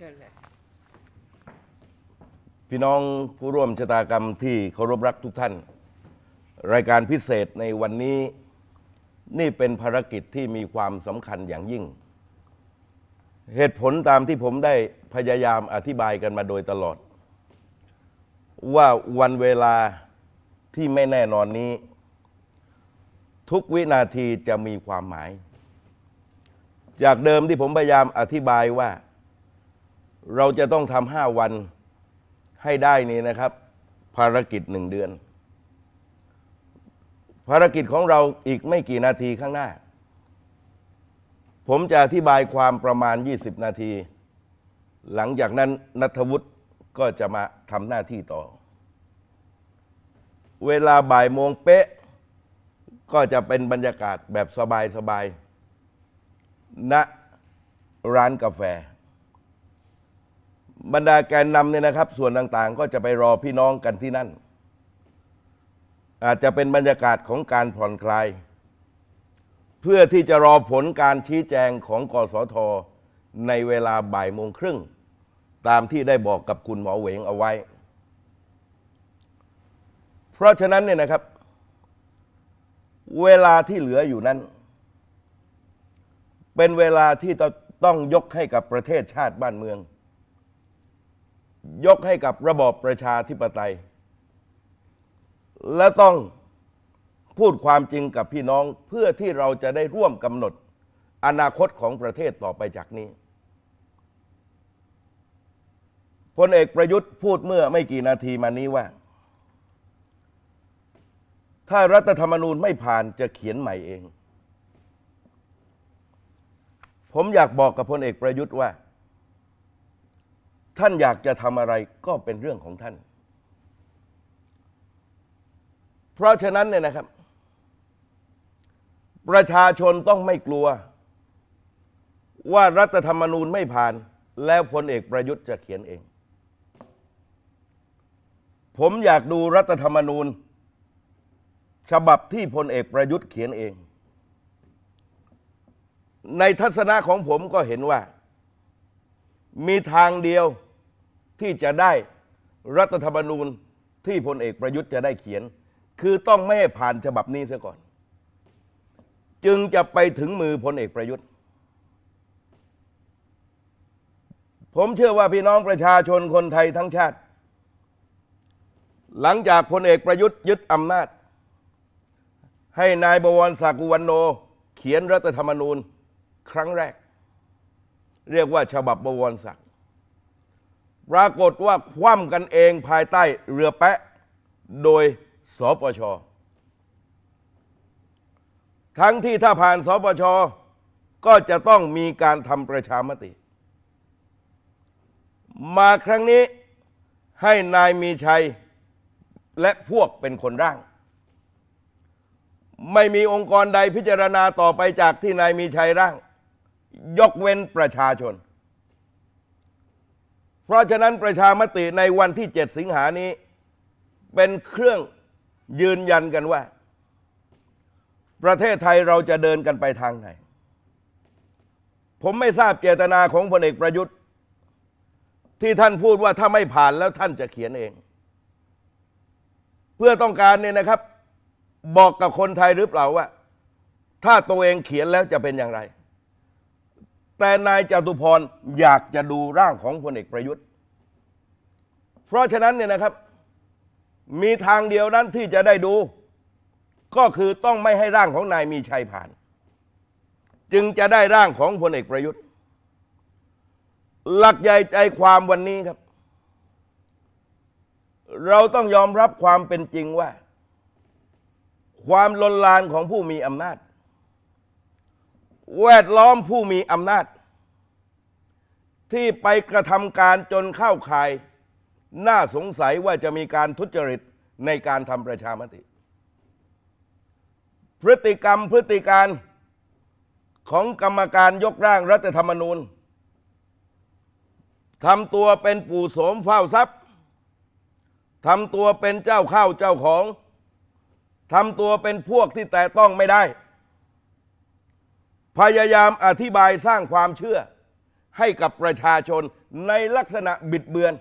เชิญเลยพี่น้องผู้ร่วมชะตากรรมที่เคารพรักทุกท่าน รายการพิเศษในวันนี้นี่เป็นภารกิจที่มีความสำคัญอย่างยิ่ง เหตุผลตามที่ผมได้พยายามอธิบายกันมาโดยตลอด ว่าวันเวลาที่ไม่แน่นอนนี้ ทุกวินาทีจะมีความหมาย จากเดิมที่ผมพยายามอธิบายว่า เราจะต้องทำห้าวันให้ได้นี่นะครับ ภารกิจหนึ่งเดือน ภารกิจของเราอีกไม่กี่นาทีข้างหน้า ผมจะอธิบายความประมาณ 20 นาที หลังจากนั้นนัทวุฒิก็จะมาทำหน้าที่ต่อ เวลาบ่ายโมงเป๊ะ ก็จะเป็นบรรยากาศแบบสบายๆณร้านกาแฟ บรรดาแกนนำเนี่ยนะครับ ส่วนต่างๆ ก็จะไปรอพี่น้องกันที่นั่น อาจจะเป็นบรรยากาศของการผ่อนคลาย เพื่อที่จะรอผลการชี้แจงของกสทในเวลาบ่ายโมงครึ่ง ตามที่ได้บอกกับคุณหมอเหวงเอาไว้ เพราะฉะนั้นเนี่ยนะครับ เวลาที่เหลืออยู่นั้น เป็นเวลาที่ต้องยกให้กับประเทศชาติบ้านเมือง ยกให้กับระบอบประชาธิปไตย และต้องพูดความจริงกับพี่น้องเพื่อที่เราจะได้ร่วมกำหนดอนาคตของประเทศต่อไปจากนี้พลเอกประยุทธ์พูดเมื่อไม่กี่นาทีมานี้ว่า ถ้ารัฐธรรมนูญไม่ผ่านจะเขียนใหม่เอง ผมอยากบอกกับพลเอกประยุทธ์ว่า ท่านอยากจะทำอะไรก็เป็นเรื่องของท่าน เพราะฉะนั้นเนี่ยนะครับ ประชาชนต้องไม่กลัว ว่ารัฐธรรมนูญไม่ผ่าน แล้วพลเอกประยุทธ์จะเขียนเอง ผมอยากดูรัฐธรรมนูญ ฉบับที่พลเอกประยุทธ์เขียนเอง ในทัศนะของผมก็เห็นว่ามีทางเดียว ที่จะได้รัฐธรรมนูญที่พลเอกประยุทธ์จะได้เขียน คือต้องไม่ให้ผ่านฉบับนี้เสียก่อน จึงจะไปถึงมือพลเอกประยุทธ์ ผมเชื่อว่าพี่น้องประชาชนคนไทยทั้งชาติ หลังจากพลเอกประยุทธ์ยึดอำนาจ ให้นายบวรศักดิ์อุวันโน เขียนรัฐธรรมนูญครั้งแรก เรียกว่าฉบับบวรศักดิ ปรากฏว่าคว่ำกันเองภายใต้เรือแปะ โดยสปช ทั้งที่ถ้าผ่านสปช ก็จะต้องมีการทำประชามติ มาครั้งนี้ให้นายมีชัยและพวกเป็นคนร่าง ไม่มีองค์กรใดพิจารณาต่อไปจากที่นายมีชัยร่าง ยกเว้นประชาชน เพราะฉะนั้นประชามติในวันที่ 7 สิงหานี้ เป็นเครื่องยืนยันกันว่า ประเทศไทยเราจะเดินกันไปทางไหน ผมไม่ทราบเจตนาของพลเอกประยุทธ์ ที่ท่านพูดว่าถ้าไม่ผ่านแล้วท่านจะเขียนเอง เพื่อต้องการเนี่ยนะครับ บอกกับคนไทยหรือเปล่าว่า ถ้าตัวเองเขียนแล้วจะเป็นอย่างไร แต่นายจตุพรอยากจะดูร่างของพลเอกประยุทธ์ เพราะฉะนั้นเนี่ยนะครับ มีทางเดียวนั้นที่จะได้ดู ก็คือต้องไม่ให้ร่างของนายมีชัยผ่าน จึงจะได้ร่างของพลเอกประยุทธ์ หลักใหญ่ใจความวันนี้ครับ เราต้องยอมรับความเป็นจริงว่า ความลนลานของผู้มีอำนาจแวดล้อมผู้มีอำนาจ ที่ไปกระทำการจนเข้าข่าย น่าสงสัยว่าจะมีการทุจริตในการทำประชามติ พฤติกรรมพฤติการของกรรมการยกร่างรัฐธรรมนูญทำตัวเป็นปู่โสมเฝ้าทรัพย์ทำตัวเป็นเจ้าข้าวเจ้าของทำตัวเป็นพวกที่แต่ต้องไม่ได้ พยายามอธิบายสร้างความเชื่อ ให้กับประชาชนในลักษณะบิดเบือน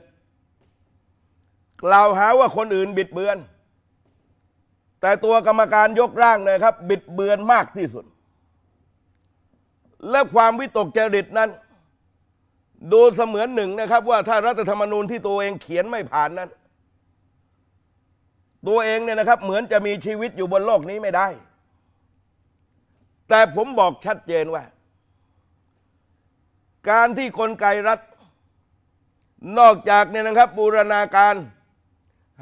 กล่าวหาว่าคนอื่นบิดเบือน แต่ตัวกรรมการยกร่างเนะครับ บิดเบือนมากที่สุด และความวิตกจริตนั้น ดูเสมือนหนึ่งนะครับ ว่าถ้ารัฐธรรมนูญที่ตัวเองเขียนไม่ผ่านนั้น ตัวเองเนี่ยนะครับ เหมือนจะมีชีวิตอยู่บนโลกนี้ไม่ได้ แต่ผมบอกชัดเจนว่า การที่กลไกรัฐ นอกจากเนี่ยนะครับบูรณาการ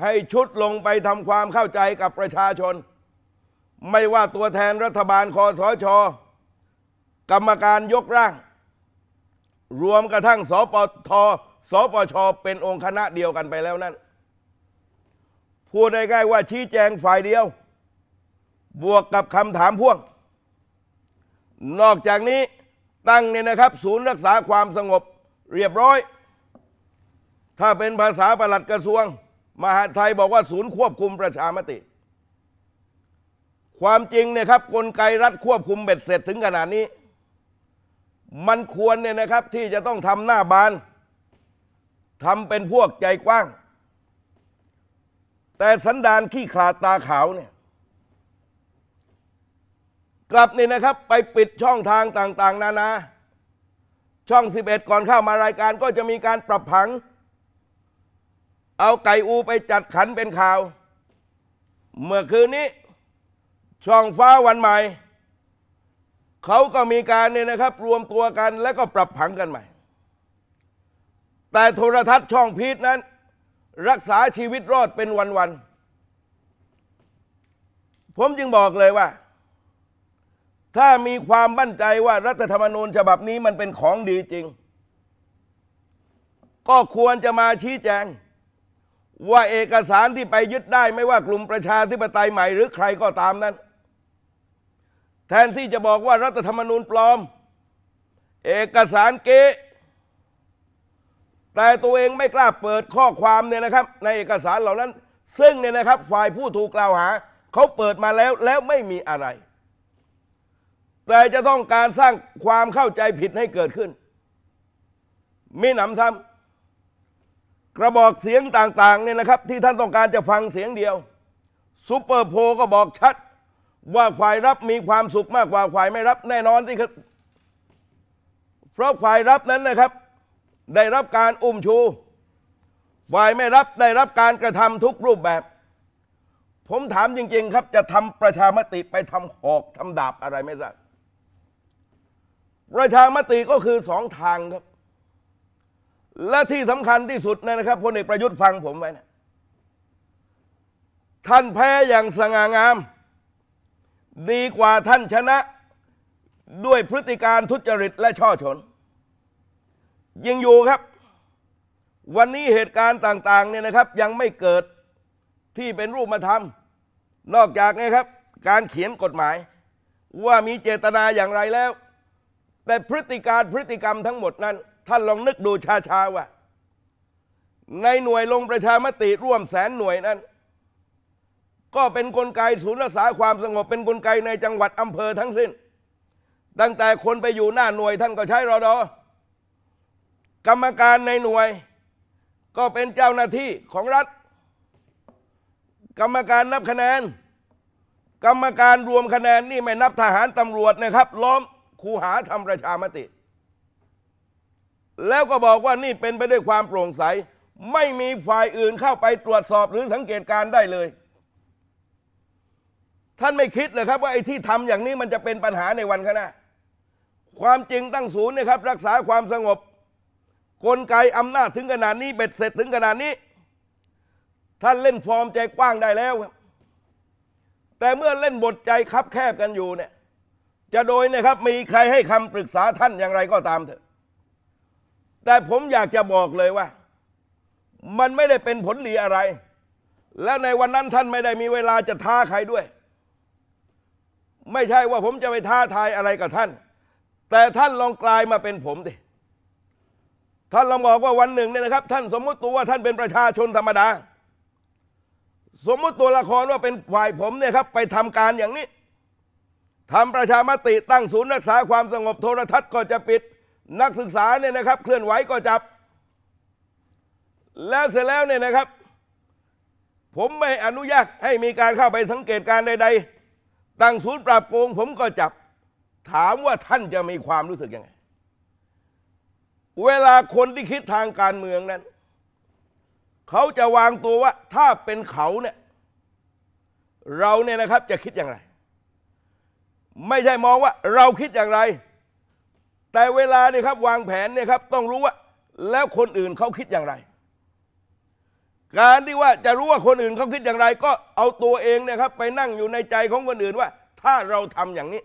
ให้ชุดลงไปทำความเข้าใจกับประชาชน ไม่ว่าตัวแทนรัฐบาลคอสช กรรมการยกร่าง รวมกระทั่งสปทสปชเป็นองค์คณะเดียวกันไปแล้วนั้นพูดได้ง่ายๆว่าชี้แจงฝ่ายเดียว บวกกับคำถามพ่วง นอกจากนี้ ตั้งเนี่ยนะครับ ศูนย์รักษาความสงบเรียบร้อย ถ้าเป็นภาษาประหลัดกระทรวง มหาไทยบอกว่าศูนย์ควบคุมประชามติ ความจริงเนี่ยครับกลไกรัฐควบคุมเบ็ดเสร็จถึงขนาดนี้ มันควรเนี่ยนะครับที่จะต้องทำหน้าบานทำเป็นพวกใจกว้าง แต่สันดานขี้ขลาดตาขาวเนี่ย กลับนี่นะครับ ไปปิดช่องทางต่างๆ นานา ช่อง 11 ก่อนเข้ามารายการก็จะมีการปรับผัง เอาไก่อูไปจัดขันเป็นข่าว เมื่อคืนนี้ ช่องฟ้าวันใหม่ เขาก็มีการเนี่ยนะครับ รวมตัวกันแล้วก็ปรับผังกันใหม่ แต่โทรทัศน์ช่องพีทนั้น รักษาชีวิตรอดเป็นวันๆผมจึงบอกเลยว่า ถ้ามีความมั่นใจว่ารัฐธรรมนูญฉบับนี้มันเป็นของดีจริง ก็ควรจะมาชี้แจง ว่าเอกสารที่ไปยึดได้ไม่ว่ากลุ่มประชาธิปไตยใหม่หรือใครก็ตามนั้น แทนที่จะบอกว่ารัฐธรรมนูญปลอม เอกสารเก๊แต่ตัวเองไม่กล้าเปิดข้อความเนี่ยนะครับ ในเอกสารเหล่านั้น ซึ่งเนี่ยนะครับฝ่ายผู้ถูกกล่าวหาเขาเปิดมาแล้วแล้วไม่มีอะไร แต่จะต้องการสร้างความเข้าใจผิดให้เกิดขึ้น มีหนำซ้ำกระบอกเสียงต่างๆเนี่ยนะครับ ที่ท่านต้องการจะฟังเสียงเดียวซูเปอร์โพลก็บอกชัด ว่าฝ่ายรับมีความสุขมากกว่าฝ่ายไม่รับแน่นอนที่ครับ เพราะฝ่ายรับนั้นนะครับ ได้รับการอุ้มชู ฝ่ายไม่รับได้รับการกระทำทุกรูปแบบ ผมถามจริง ๆ ครับ จะทำประชามติไปทำหอกทำดาบอะไรไม่ทราบ ประชามติก็คือสองทางครับ และที่สำคัญที่สุดนะครับพลเอกประยุทธ์ฟังผมไว้นะท่านแพ้อย่างสง่างาม ดีกว่าท่านชนะด้วยพฤติการทุจริตและช่อฉนยิงอยู่ครับ วันนี้เหตุการณ์ต่างๆเนี่ยนะครับ ยังไม่เกิดที่เป็นรูปธรรม นอกจากนะครับ การเขียนกฎหมาย ว่ามีเจตนาอย่างไรแล้ว แต่พฤติการพฤติกรรมทั้งหมดนั้น ท่านลองนึกดูช้าๆว่า ในหน่วยลงประชามติร่วมแสนหน่วยนั้น ก็เป็นนกลไกศูนย์รักษาความสงบเป็นนกลไกในจังหวัดอำเภอทั้งสิ้น ตั้งแต่คนไปอยู่หน้าหน่วยท่านก็ใช้รอดอกรรมการในหน่วย ก็เป็นเจ้าหน้าที่ของรัฐ กรรมการนับคะแนน กรรมการรวมคะแนนนี่ไม่นับทหารตำรวจนะครับ ล้อม คูหาทำประชามติ แล้วก็บอกว่านี่เป็นไปด้วยความโปร่งใส ไม่มีฝ่ายอื่นเข้าไปตรวจสอบหรือสังเกตการได้เลย ท่านไม่คิดเลยครับว่าไอ้ที่ทำอย่างนี้มันจะเป็นปัญหาในวันข้างหน้าความจริงตั้งศูนย์นะครับ รักษาความสงบ กลไกอำนาจถึงขนาดนี้เบ็ดเสร็จถึงขนาดนี้ ท่านเล่นฟอร์มใจกว้างได้แล้วครับแต่เมื่อเล่นบทใจคับแคบกันอยู่เนี่ย จะโดยนะครับมีใครให้คำปรึกษาท่านอย่างไรก็ตามเถอะ แต่ผมอยากจะบอกเลยว่า มันไม่ได้เป็นผลดีอะไร และในวันนั้นท่านไม่ได้มีเวลาจะท้าใครด้วย ไม่ใช่ว่าผมจะไปท้าทายอะไรกับท่าน แต่ท่านลองกลายมาเป็นผมดิท่านลองบอกว่าวันหนึ่งเนี่ยนะครับ ท่านสมมุติตัวว่าท่านเป็นประชาชนธรรมดา สมมุติตัวละครว่าเป็นฝ่ายผมเนี่ยครับ ไปทำการอย่างนี้ ทำประชามติตั้งศูนย์รักษาความสงบโทรทัศน์ก็จะปิด นักศึกษาเนี่ยนะครับ เคลื่อนไหวก็จับ แล้วเสร็จแล้วเนี่ยนะครับ ผมไม่อนุญาตให้มีการเข้าไปสังเกตการใด ๆ ตั้งศูนย์ปราบโกง ผมก็จับ ถามว่าท่านจะมีความรู้สึกยังไง เวลาคนที่คิดทางการเมืองนั้น เขาจะวางตัวว่าถ้าเป็นเขาเนี่ยเราเนี่ยนะครับจะคิดอย่างไร ไม่ใช่มองว่าเราคิดอย่างไร แต่เวลาเนี่ยครับวางแผนเนี่ยครับต้องรู้ว่า แล้วคนอื่นเขาคิดอย่างไร การที่ว่าจะรู้ว่าคนอื่นเขาคิดอย่างไร ก็เอาตัวเองเนี่ยครับ ไปนั่งอยู่ในใจของคนอื่นว่า ถ้าเราทำอย่างนี้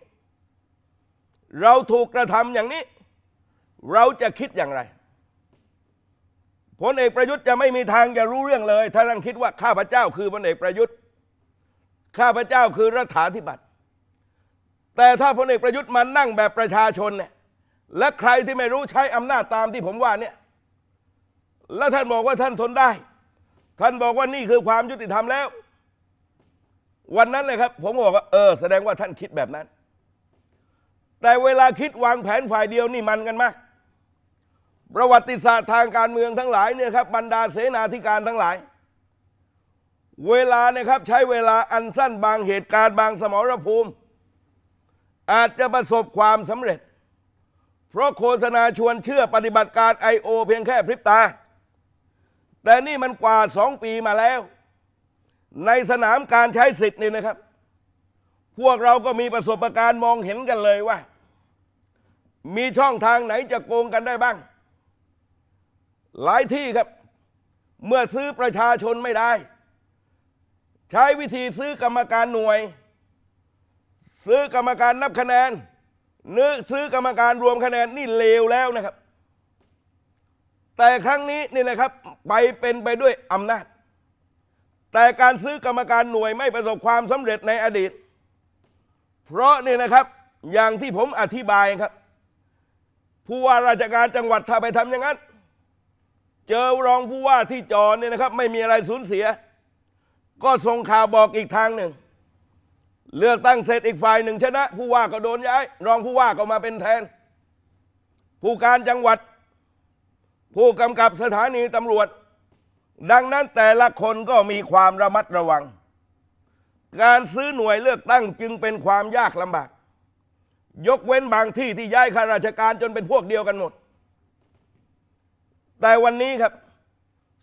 เราถูกกระทำอย่างนี้ เราจะคิดอย่างไรพลเอกประยุทธ์จะไม่มีทางจะรู้เรื่องเลย ถ้าท่านคิดว่าข้าพเจ้าคือพลเอกประยุทธ์ ข้าพเจ้าคือรัฐาธิปัตย์ แต่ถ้าพลเอกประยุทธ์มานั่งแบบประชาชนเนี่ยและใครที่ไม่รู้ใช้อำนาจตามที่ผมว่าเนี่ยแล้วท่านบอกว่าท่านทนได้ ท่านบอกว่านี่คือความยุติธรรมแล้ว วันนั้นเลยครับ ผมบอกว่าเออ แสดงว่าท่านคิดแบบนั้น แต่เวลาคิดวางแผนฝ่ายเดียวนี่มันกันมาก ประวัติศาสตร์ทางการเมืองทั้งหลายเนี่ยครับบรรดาเสนาธิการทั้งหลาย เวลาเนี่ยครับใช้เวลาอันสั้นบางเหตุการณ์บางสมรภูมิ อาจจะประสบความสำเร็จ เพราะโฆษณาชวนเชื่อปฏิบัติการ I.O. เพียงแค่พริบตา แต่นี่มันกว่าสองปีมาแล้ว ในสนามการใช้สิทธิ์นี่นะครับ พวกเราก็มีประสบการณ์มองเห็นกันเลยว่า มีช่องทางไหนจะโกงกันได้บ้าง หลายที่ครับ เมื่อซื้อประชาชนไม่ได้ ใช้วิธีซื้อกรรมการหน่วย ซื้อกรรมการนับคะแนนนึกซื้อกรรมการรวมคะแนนนี่เลวแล้วนะครับ แต่ครั้งนี้นี่นะครับ ไปเป็นไปด้วยอำนาจ แต่การซื้อกรรมการหน่วยไม่ประสบความสำเร็จในอดีต เพราะนี่นะครับอย่างที่ผมอธิบายครับ ผู้ว่าราชการจังหวัดถ้าไปทำอย่างนั้น เจอรองผู้ว่าที่จอเนี่ยนะครับ ไม่มีอะไรสูญเสีย ก็ส่งข่าวบอกอีกทางหนึ่ง เลือกตั้งเสร็จอีกฝ่ายหนึ่งชนะ ผู้ว่าก็โดนย้าย รองผู้ว่าก็มาเป็นแทน ผู้การจังหวัด ผู้กำกับสถานีตำรวจ ดังนั้นแต่ละคนก็มีความระมัดระวัง การซื้อหน่วยเลือกตั้งจึงเป็นความยากลำบาก ยกเว้นบางที่ที่ย้ายข้าราชการจนเป็นพวกเดียวกันหมด แต่วันนี้ครับ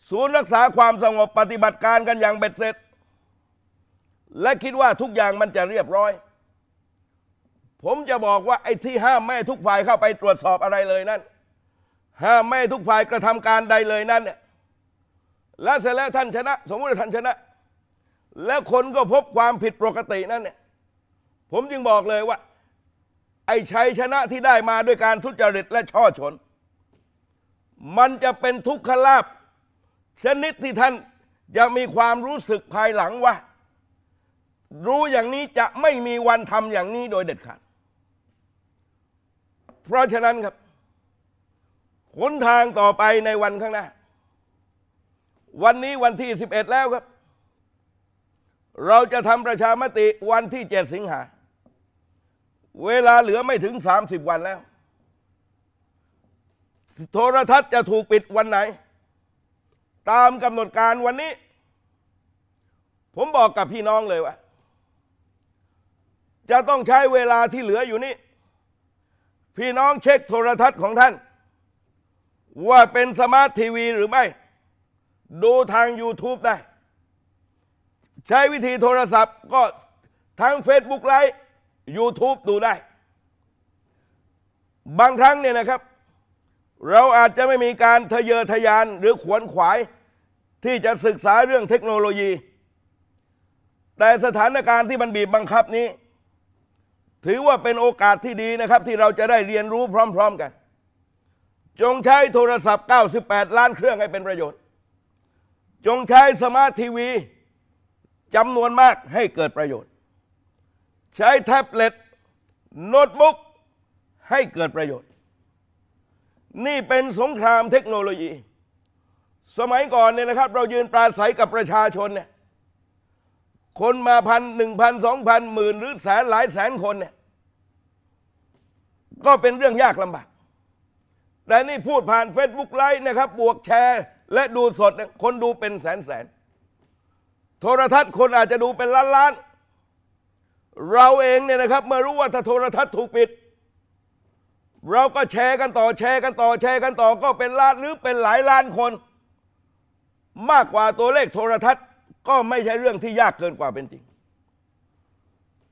ศูนย์รักษาความสงบปฏิบัติการกันอย่างเบ็ดเสร็จ และคิดว่าทุกอย่างมันจะเรียบร้อย ผมจะบอกว่าไอ้ที่ห้ามไม่ทุกฝ่ายเข้าไปตรวจสอบอะไรเลยนั่นห้ามไม่ทุกฝ่ายกระทำการใดเลยนั่นเนี่ยและเสร็จแล้วท่านชนะ สมมติว่าท่านชนะ แล้วคนก็พบความผิดปกตินั่นเนี่ยผมจึงบอกเลยว่า ไอ้ชัยชนะที่ได้มาด้วยการทุจริตและช่อฉนมันจะเป็นทุกขลาบชนิดที่ท่านจะมีความรู้สึกภายหลังว่า รู้อย่างนี้จะไม่มีวันทำอย่างนี้โดยเด็ดขาด เพราะฉะนั้นครับหนทางต่อไปในวันข้างหน้า วันนี้วันที่ 11 แล้วครับ เราจะทำประชามติวันที่ 7 สิงหา เวลาเหลือไม่ถึง 30 วันแล้ว โทรทัศน์จะถูกปิดวันไหน ตามกำหนดการวันนี้ ผมบอกกับพี่น้องเลยว่า จะต้องใช้เวลาที่เหลืออยู่นี้พี่น้องเช็คโทรทัศน์ของท่าน ว่าเป็นสมาร์ททีวีหรือไม่ ดูทาง YouTube ได้ ใช้วิธีโทรศัพท์ก็ทั้ง Facebook ไลฟ์ YouTube ดูได้ บางครั้งเนี่ยนะครับ เราอาจจะไม่มีการทะเยอทะยานหรือขวนขวาย ที่จะศึกษาเรื่องเทคโนโลยี แต่สถานการณ์ที่มันบีบบังคับนี้ ถือว่าเป็นโอกาสที่ดีนะครับ ที่เราจะได้เรียนรู้พร้อม ๆกัน จงใช้โทรศัพท์ 98 ล้านเครื่องให้เป็นประโยชน์ จงใช้สมาร์ททีวีจำนวนมากให้เกิดประโยชน์ ใช้แท็บเล็ตโน้ตบุ๊กให้เกิดประโยชน์ นี่เป็นสงครามเทคโนโลยี สมัยก่อนเนี่ยนะครับ เรายืนปราศัยกับประชาชนเนี่ย คนมาพันหนึ่งพันสองพันหมื่นหรือแสนหลายแสนคนเนี่ยก็เป็นเรื่องยากลำบากแต่นี่พูดผ่าน Facebook ไลฟ์นะครับ บวกแชร์ และดูสดเนี่ยคนดูเป็นแสนแสน โทรทัศน์คนอาจจะดูเป็นล้านล้าน เราเองเนี่ยนะครับเมื่อรู้ว่าถ้าโทรทัศน์ถูกปิด เราก็แชร์กันต่อแชร์กันต่อแชร์กันต่อก็เป็นล้านหรือเป็นหลายล้านคน มากกว่าตัวเลขโทรทัศน์ ก็ไม่ใช่เรื่องที่ยากเกินกว่าเป็นจริง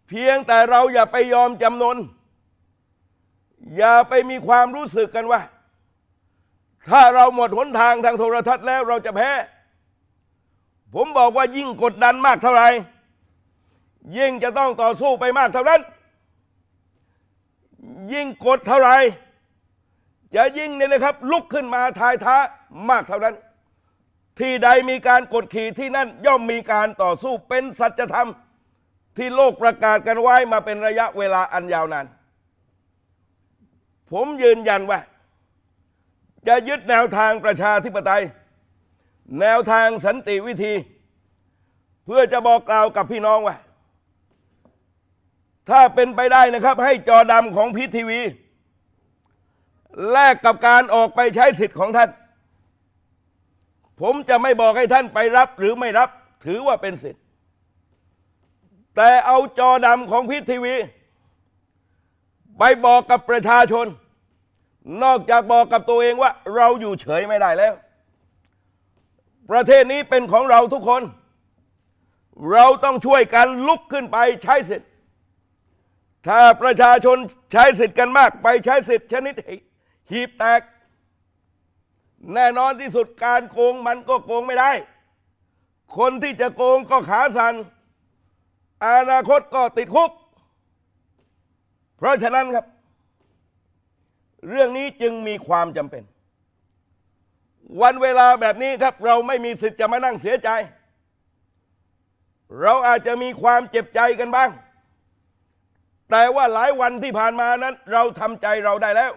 เพียงแต่เราอย่าไปยอมจำนน อย่าไปมีความรู้สึกกันว่า ถ้าเราหมดหนทางทางโทรทัศน์แล้วเราจะแพ้ ผมบอกว่ายิ่งกดดันมากเท่าไหร่ยิ่งจะต้องต่อสู้ไปมากเท่านั้น ยิ่งกดเท่าไหร่จะยิ่งเนี่ยนะครับลุกขึ้นมาทายท้ามากเท่านั้น ที่ใดมีการกดขี่ที่นั่นย่อมมีการต่อสู้เป็นสัจธรรม ที่โลกประกาศกันไว้มาเป็นระยะเวลาอันยาวนาน ผมยืนยันว่า จะยึดแนวทางประชาธิปไตย แนวทางสันติวิธี เพื่อจะบอกกล่าวกับพี่น้องว่า ถ้าเป็นไปได้นะครับ ให้จอดำของพีทีวี แลกกับการออกไปใช้สิทธิ์ของท่าน ผมจะไม่บอกให้ท่านไปรับหรือไม่รับ ถือว่าเป็นสิทธิ์ แต่เอาจอดำของพีทีวี ไปบอกกับประชาชน นอกจากบอกกับตัวเองว่า เราอยู่เฉยไม่ได้แล้ว ประเทศนี้เป็นของเราทุกคน เราต้องช่วยกันลุกขึ้นไปใช้สิทธิ์ ถ้าประชาชนใช้สิทธิ์กันมาก ไปใช้สิทธิ์ชนิดหีบแตก แน่นอนที่สุดการโกงมันก็โกงไม่ได้ คนที่จะโกงก็ขาสันอนาคตก็ติดคุก เพราะฉะนั้นครับ เรื่องนี้จึงมีความจำเป็น วันเวลาแบบนี้ครับ เราไม่มีสิทธิ์จะมานั่งเสียใจ เราอาจจะมีความเจ็บใจกันบ้าง แต่ว่าหลายวันที่ผ่านมานั้น เราทำใจเราได้แล้ว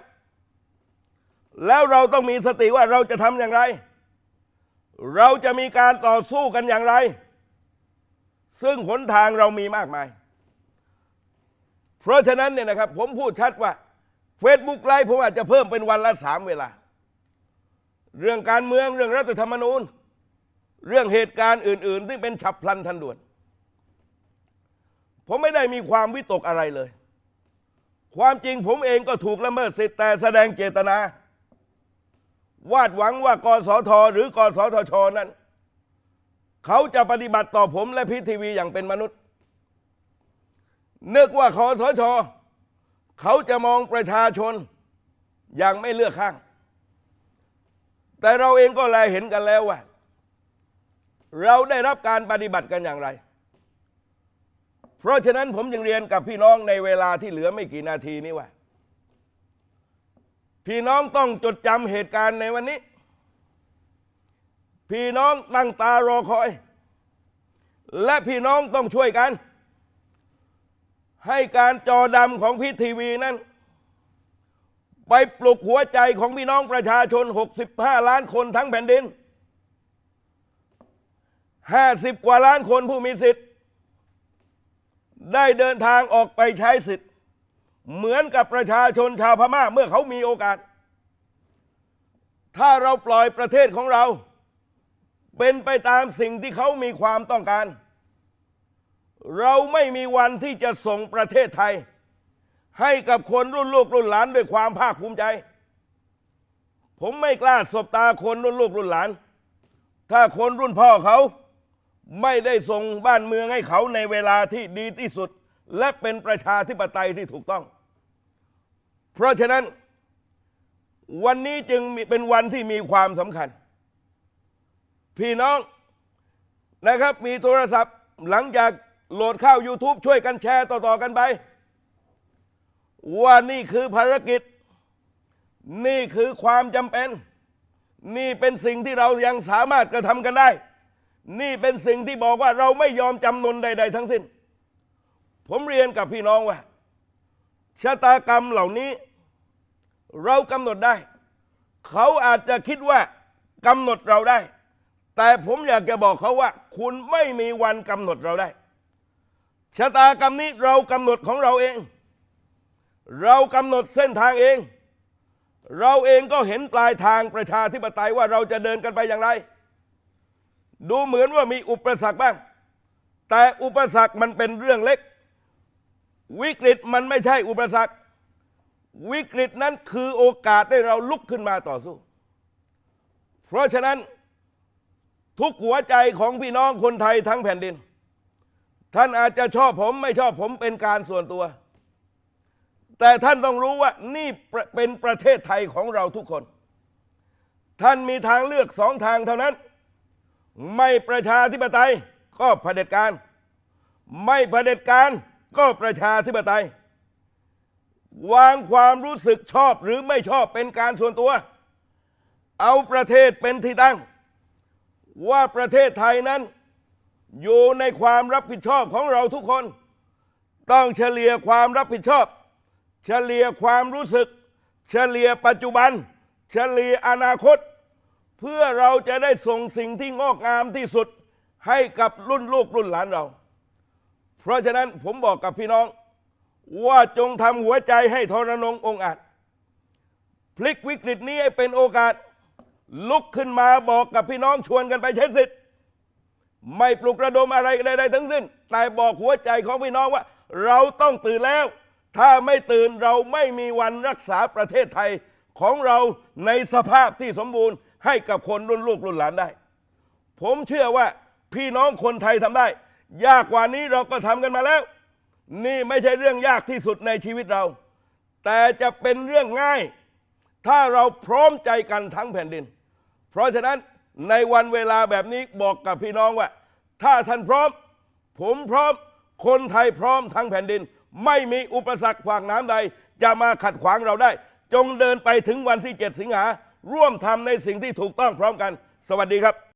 แล้วเราต้องมีสติว่าเราจะทำอย่างไร เราจะมีการต่อสู้กันอย่างไร ซึ่งหนทางเรามีมากมาย เพราะฉะนั้นเนี่ยนะครับ ผมพูดชัดว่า Facebook ไลฟ์ผมอาจจะเพิ่มเป็นวันละสามเวลา เรื่องการเมืองเรื่องรัฐธรรมนูญ เรื่องเหตุการณ์อื่น ๆ ที่เป็นฉับพลันทันด่วน ผมไม่ได้มีความวิตกอะไรเลยความจริงผมเองก็ถูกละเมิดสิทธิ์แต่แสดงเจตนา วาดหวังว่ากสทหรือกสทชนั้น เขาจะปฏิบัติต่อผมและพีทีวีอย่างเป็นมนุษย์นึกว่าคอสชเขาจะมองประชาชนอย่างไม่เลือกข้าง แต่เราเองก็แลเห็นกันแล้วว่า เราได้รับการปฏิบัติกันอย่างไร เพราะฉะนั้นผมจึงเรียนกับพี่น้องในเวลาที่เหลือไม่กี่นาทีนี้ว่า พี่น้องต้องจดจำเหตุการณ์ในวันนี้ พี่น้องตั้งตารอคอย และพี่น้องต้องช่วยกัน ให้การจอดำของพี่ทีวีนั้น ไปปลุกหัวใจของพี่น้องประชาชน 65 ล้านคนทั้งแผ่นดิน 50 กว่าล้านคนผู้มีสิทธิ์ ได้เดินทางออกไปใช้สิทธิ์ เหมือนกับประชาชนชาวพม่าเมื่อเขามีโอกาส ถ้าเราปล่อยประเทศของเรา เป็นไปตามสิ่งที่เขามีความต้องการ เราไม่มีวันที่จะส่งประเทศไทย ให้กับคนรุ่นลูกรุ่นหลานด้วยความภาคภูมิใจ ผมไม่กล้าสบตาคนรุ่นลูกรุ่นหลาน ถ้าคนรุ่นพ่อเขาไม่ได้ส่งบ้านเมืองให้เขาในเวลาที่ดีที่สุด และเป็นประชาธิปไตยที่ถูกต้อง เพราะฉะนั้นวันนี้จึงเป็นวันที่มีความสำคัญ พี่น้องนะครับ มีโทรศัพท์หลังจากโหลดเข้า YouTube ช่วยกันแชร์ต่อ ๆ กันไป ว่านี่คือภารกิจ นี่คือความจำเป็น นี่เป็นสิ่งที่เรายังสามารถกระทำกันได้ นี่เป็นสิ่งที่บอกว่าเราไม่ยอมจำนนใด ๆ ทั้งสิ้น ผมเรียนกับพี่น้องว่าชะตากรรมเหล่านี้ เรากำหนดได้ เขาอาจจะคิดว่ากำหนดเราได้ แต่ผมอยากจะบอกเขาว่า คุณไม่มีวันกำหนดเราได้ชะตากรรมนี้เรากำหนดของเราเอง เรากำหนดเส้นทางเอง เราเองก็เห็นปลายทางประชาธิปไตยว่าเราจะเดินกันไปอย่างไร ดูเหมือนว่ามีอุปสรรคบ้าง แต่อุปสรรคมันเป็นเรื่องเล็ก วิกฤตมันไม่ใช่อุปสรรค วิกฤตนั้นคือโอกาสให้เราลุกขึ้นมาต่อสู้ เพราะฉะนั้นทุกหัวใจของพี่น้องคนไทยทั้งแผ่นดิน ท่านอาจจะชอบผมไม่ชอบผมเป็นการส่วนตัว แต่ท่านต้องรู้ว่านี่เป็นประเทศไทยของเราทุกคน ท่านมีทางเลือกสองทางเท่านั้น ไม่ประชาธิปไตยก็เผด็จการ ไม่เผด็จการก็ประชาธิปไตย วางความรู้สึกชอบหรือไม่ชอบเป็นการส่วนตัว เอาประเทศเป็นที่ตั้ง ว่าประเทศไทยนั้น อยู่ในความรับผิดชอบของเราทุกคน ต้องเฉลี่ยความรับผิดชอบ เฉลี่ยความรู้สึก เฉลี่ยปัจจุบัน เฉลี่ยอนาคต เพื่อเราจะได้ส่งสิ่งที่งอกงามที่สุดให้กับรุ่นลูกรุ่นหลานเรา เพราะฉะนั้นผมบอกกับพี่น้อง ว่าจงทำหัวใจให้ทรนงองอาจพลิกวิกฤตนี้ให้เป็นโอกาส ลุกขึ้นมาบอกกับพี่น้องชวนกันไปใช้สิทธิ์ ไม่ปลุกระดมอะไรใดๆทั้งสิ้น แต่บอกหัวใจของพี่น้องว่า เราต้องตื่นแล้ว ถ้าไม่ตื่นเราไม่มีวันรักษาประเทศไทยของเราในสภาพที่สมบูรณ์ ให้กับคนรุ่นลูกรุ่นหลานได้ ผมเชื่อว่าพี่น้องคนไทยทำได้ ยากกว่านี้เราก็ทำกันมาแล้ว นี่ไม่ใช่เรื่องยากที่สุดในชีวิตเรา แต่จะเป็นเรื่องง่าย ถ้าเราพร้อมใจกันทั้งแผ่นดิน เพราะฉะนั้นในวันเวลาแบบนี้บอกกับพี่น้องว่า ถ้าท่านพร้อม ผมพร้อม คนไทยพร้อมทั้งแผ่นดิน ไม่มีอุปสรรคขวางน้ำใด จะมาขัดขวางเราได้ จงเดินไปถึงวันที่ 7 สิงหาร่วมทำในสิ่งที่ถูกต้องพร้อมกัน สวัสดีครับ